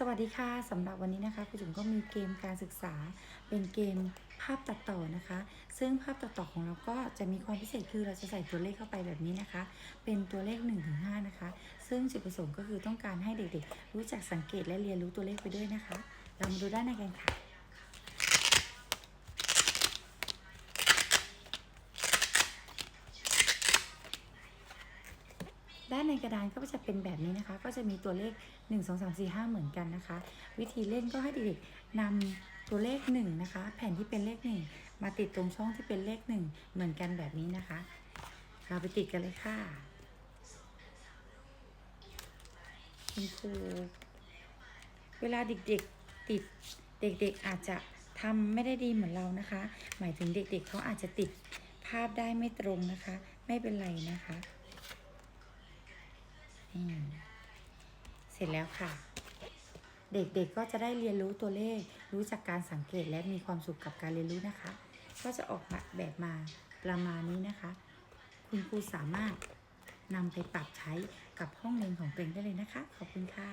สวัสดีค่ะสำหรับวันนี้นะคะคุณจุ๋มก็มีเกมการศึกษา เป็นเกมภาพตัดต่อนะคะ ซึ่งภาพตัดต่อของเราก็จะมีความพิเศษคือเราจะใส่ตัวเลขเข้าไปแบบนี้นะคะ เป็นตัวเลข1นถึงหนะคะ ซึ่งจุดประสงค์ก็คือต้องการให้เด็กๆ รู้จักสังเกตและเรียนรู้ตัวเลขไปด้วยนะคะ เรามาดูด้านในกันค่ะ ด้านในกระดานก็จะเป็นแบบนี้นะคะ ก็จะมีตัวเลข 1 2 3 4 5 เหมือนกันนะคะ วิธีเล่นก็ให้เด็กๆนำตัวเลข1นะคะ แผ่นที่เป็นเลข 1 มาติดตรงช่องที่เป็นเลข 1 เหมือนกันแบบนี้นะคะ เราไปติดกันเลยค่ะคุณครูเวลาเด็กๆติดเด็กๆอาจจะทำไม่ได้ดีเหมือนเรานะคะ หมายถึงเด็กๆเขาอาจจะติดภาพได้ไม่ตรงนะคะ ไม่เป็นไรนะคะ เสร็จแล้วค่ะ เด็กๆก็จะได้เรียนรู้ตัวเลข รู้จักการสังเกตและมีความสุขกับการเรียนรู้นะคะ ก็จะออกแบบมาประมาณนี้นะคะ คุณครูสามารถนำไปปรับใช้กับห้องเรียนของตัวเองได้เลยนะคะ ขอบคุณค่ะ